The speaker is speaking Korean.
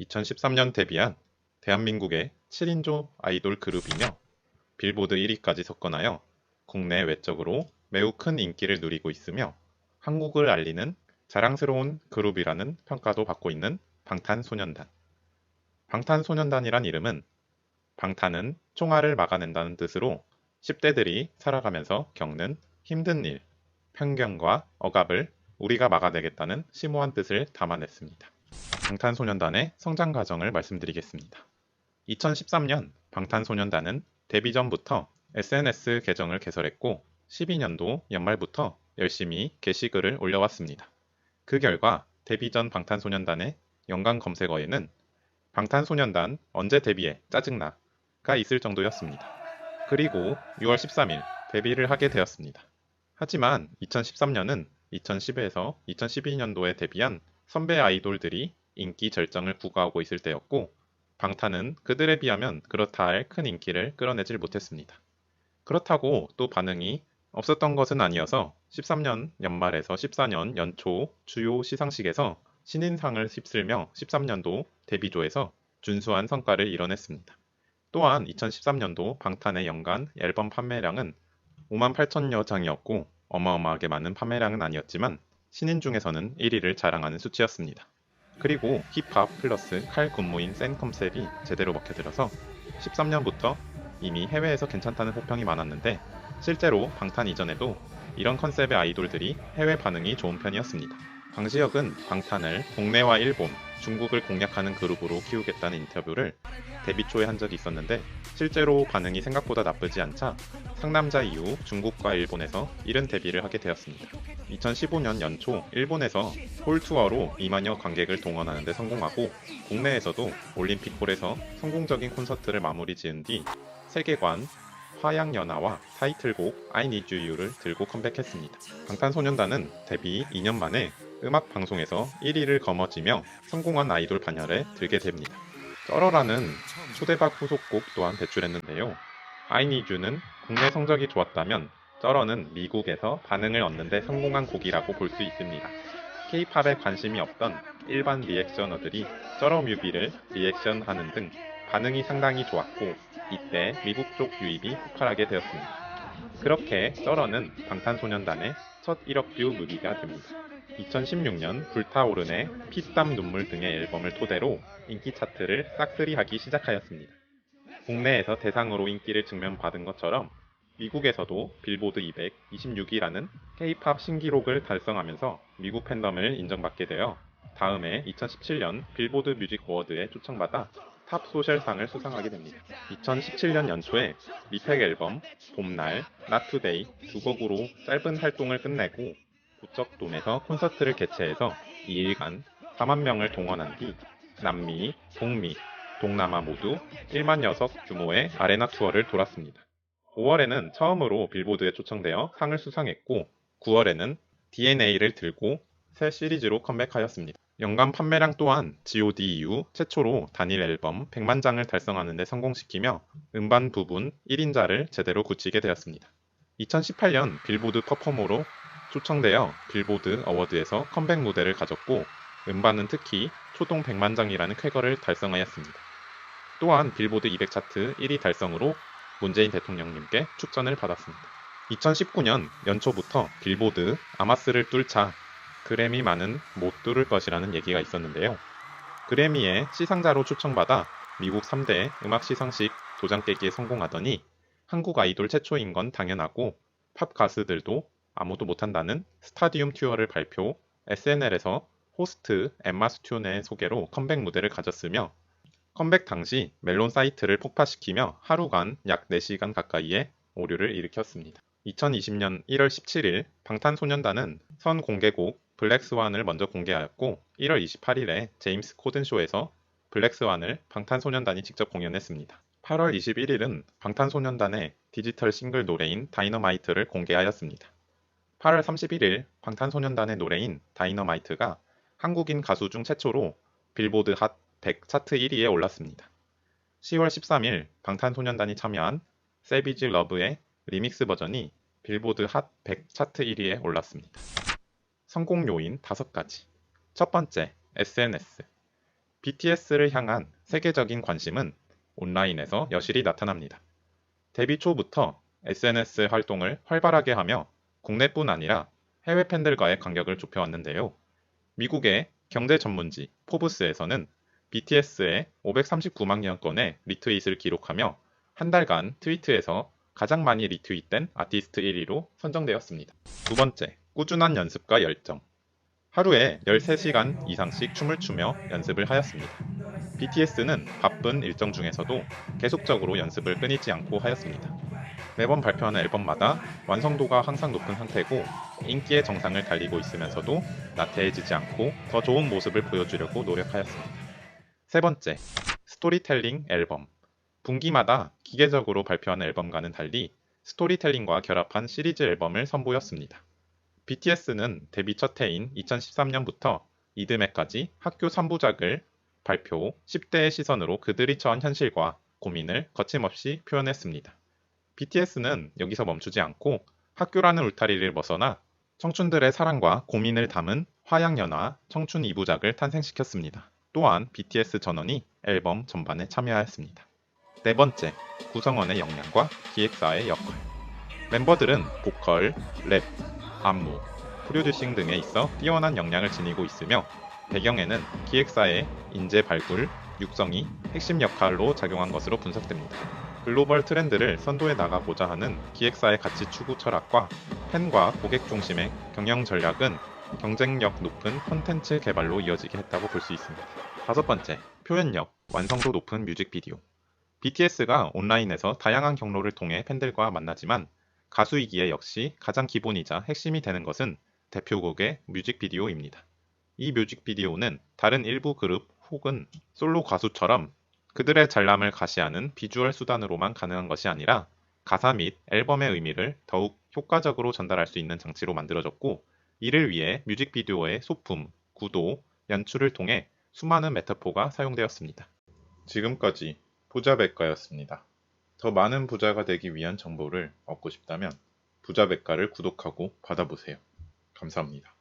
2013년 데뷔한 대한민국의 7인조 아이돌 그룹이며 빌보드 1위까지 석권하여 국내 외적으로 매우 큰 인기를 누리고 있으며 한국을 알리는 자랑스러운 그룹이라는 평가도 받고 있는 방탄소년단. 방탄소년단이란 이름은 방탄은 총알을 막아낸다는 뜻으로 10대들이 살아가면서 겪는 힘든 일, 편견과 억압을 우리가 막아내겠다는 심오한 뜻을 담아냈습니다. 방탄소년단의 성장 과정을 말씀드리겠습니다. 2013년 방탄소년단은 데뷔 전부터 SNS 계정을 개설했고 12년도 연말부터 열심히 게시글을 올려왔습니다. 그 결과 데뷔 전 방탄소년단의 연관 검색어에는 방탄소년단 언제 데뷔해 짜증나가 있을 정도였습니다. 그리고 6월 13일 데뷔를 하게 되었습니다. 하지만 2013년은 2010에서 2012년도에 데뷔한 선배 아이돌들이 인기 절정을 구가하고 있을 때였고 방탄은 그들에 비하면 그렇다 할 큰 인기를 끌어내질 못했습니다. 그렇다고 또 반응이 없었던 것은 아니어서 13년 연말에서 14년 연초 주요 시상식에서 신인상을 휩쓸며 13년도 데뷔조에서 준수한 성과를 이뤄냈습니다. 또한 2013년도 방탄의 연간 앨범 판매량은 5만 8천여 장이었고 어마어마하게 많은 판매량은 아니었지만 신인 중에서는 1위를 자랑하는 수치였습니다. 그리고 힙합 플러스 칼 군무인 센 컨셉이 제대로 먹혀들어서 13년부터 이미 해외에서 괜찮다는 호평이 많았는데 실제로 방탄 이전에도 이런 컨셉의 아이돌들이 해외 반응이 좋은 편이었습니다. 강시혁은 방탄을 국내와 일본, 중국을 공략하는 그룹으로 키우겠다는 인터뷰를 데뷔 초에 한 적이 있었는데 실제로 반응이 생각보다 나쁘지 않자 상남자 이후 중국과 일본에서 이른 데뷔를 하게 되었습니다. 2015년 연초 일본에서 홀 투어로 2만여 관객을 동원하는 데 성공하고 국내에서도 올림픽홀에서 성공적인 콘서트를 마무리 지은 뒤 세계관 화양연화와 타이틀곡 I Need You를 들고 컴백했습니다. 방탄소년단은 데뷔 2년 만에 음악 방송에서 1위를 거머쥐며 성공한 아이돌 반열에 들게 됩니다. 쩔어라는 초대박 후속곡 또한 배출했는데요. I Need You는 국내 성적이 좋았다면 쩔어는 미국에서 반응을 얻는데 성공한 곡이라고 볼 수 있습니다. K-팝에 관심이 없던 일반 리액셔너들이 쩔어 뮤비를 리액션하는 등 반응이 상당히 좋았고 이때 미국 쪽 유입이 폭발하게 되었습니다. 그렇게 쩔어는 방탄소년단의 첫 1억 뷰 뮤비가 됩니다. 2016년 불타오르네 피땀 눈물 등의 앨범을 토대로 인기 차트를 싹쓸이하기 시작하였습니다. 국내에서 대상으로 인기를 증명받은 것처럼 미국에서도 빌보드 200 26위라는 K-팝 신기록을 달성하면서 미국 팬덤을 인정받게 되어 다음해 2017년 빌보드 뮤직 어워드에 초청받아 탑 소셜상을 수상하게 됩니다. 2017년 연초에 리팩 앨범 봄날, 나투데이 두 곡으로 짧은 활동을 끝내고 부쩍돔에서 콘서트를 개최해서 2일간 4만 명을 동원한 뒤 남미, 북미, 동남아 모두 1만 녀석 규모의 아레나 투어를 돌았습니다. 5월에는 처음으로 빌보드에 초청되어 상을 수상했고 9월에는 DNA를 들고 새 시리즈로 컴백하였습니다. 연간 판매량 또한 G.O.D 이후 최초로 단일 앨범 100만 장을 달성하는 데 성공시키며 음반 부분 1인자를 제대로 굳히게 되었습니다. 2018년 빌보드 퍼포머로 초청되어 빌보드 어워드에서 컴백 무대를 가졌고 음반은 특히 초동 100만 장이라는 쾌거를 달성하였습니다. 또한 빌보드 200 차트 1위 달성으로 문재인 대통령님께 축전을 받았습니다. 2019년 연초부터 빌보드 아마스를 뚫자 그래미만은 못 뚫을 것이라는 얘기가 있었는데요. 그래미의 시상자로 초청받아 미국 3대 음악 시상식 도장 깨기에 성공하더니 한국 아이돌 최초인 건 당연하고 팝 가수들도 아무도 못한다는 스타디움 튜어를 발표, SNL에서 호스트 엠마 스튜온의 소개로 컴백 무대를 가졌으며 컴백 당시 멜론 사이트를 폭파시키며 하루간 약 4시간 가까이의 오류를 일으켰습니다. 2020년 1월 17일 방탄소년단은 선 공개곡 블랙스완을 먼저 공개하였고 1월 28일에 제임스 코든 쇼에서 블랙스완을 방탄소년단이 직접 공연했습니다. 8월 21일은 방탄소년단의 디지털 싱글 노래인 다이너마이트를 공개하였습니다. 8월 31일 방탄소년단의 노래인 다이너마이트가 한국인 가수 중 최초로 빌보드 핫 100 차트 1위에 올랐습니다. 10월 13일 방탄소년단이 참여한 세비지 러브의 리믹스 버전이 빌보드 핫 100 차트 1위에 올랐습니다. 성공 요인 5가지. 첫 번째, SNS. BTS를 향한 세계적인 관심은 온라인에서 여실히 나타납니다. 데뷔 초부터 SNS 활동을 활발하게 하며 국내뿐 아니라 해외 팬들과의 간격을 좁혀왔는데요. 미국의 경제 전문지 포브스에서는 BTS의 539만 건의 리트윗을 기록하며 한 달간 트위트에서 가장 많이 리트윗된 아티스트 1위로 선정되었습니다. 두 번째, 꾸준한 연습과 열정. 하루에 13시간 이상씩 춤을 추며 연습을 하였습니다. BTS는 바쁜 일정 중에서도 계속적으로 연습을 끊이지 않고 하였습니다. 매번 발표하는 앨범마다 완성도가 항상 높은 상태고 인기의 정상을 달리고 있으면서도 나태해지지 않고 더 좋은 모습을 보여주려고 노력하였습니다. 세 번째, 스토리텔링 앨범. 분기마다 기계적으로 발표하는 앨범과는 달리 스토리텔링과 결합한 시리즈 앨범을 선보였습니다. BTS는 데뷔 첫 해인 2013년부터 이듬해까지 학교 3부작을 발표 10대의 시선으로 그들이 처한 현실과 고민을 거침없이 표현했습니다. BTS는 여기서 멈추지 않고 학교라는 울타리를 벗어나 청춘들의 사랑과 고민을 담은 화양연화 청춘 2부작을 탄생시켰습니다. 또한 BTS 전원이 앨범 전반에 참여하였습니다. 네 번째, 구성원의 역량과 기획사의 역할. 멤버들은 보컬, 랩, 안무, 프로듀싱 등에 있어 뛰어난 역량을 지니고 있으며 배경에는 기획사의 인재 발굴, 육성이 핵심 역할로 작용한 것으로 분석됩니다. 글로벌 트렌드를 선도해 나가고자 하는 기획사의 가치 추구 철학과 팬과 고객 중심의 경영 전략은 경쟁력 높은 콘텐츠 개발로 이어지게 했다고 볼 수 있습니다. 다섯 번째, 표현력, 완성도 높은 뮤직비디오. BTS가 온라인에서 다양한 경로를 통해 팬들과 만나지만 가수이기에 역시 가장 기본이자 핵심이 되는 것은 대표곡의 뮤직비디오입니다. 이 뮤직비디오는 다른 일부 그룹 혹은 솔로 가수처럼 그들의 잘남을 가시하는 비주얼 수단으로만 가능한 것이 아니라 가사 및 앨범의 의미를 더욱 효과적으로 전달할 수 있는 장치로 만들어졌고 이를 위해 뮤직비디오의 소품, 구도, 연출을 통해 수많은 메타포가 사용되었습니다. 지금까지 부자백과였습니다. 더 많은 부자가 되기 위한 정보를 얻고 싶다면 부자백과를 구독하고 받아보세요. 감사합니다.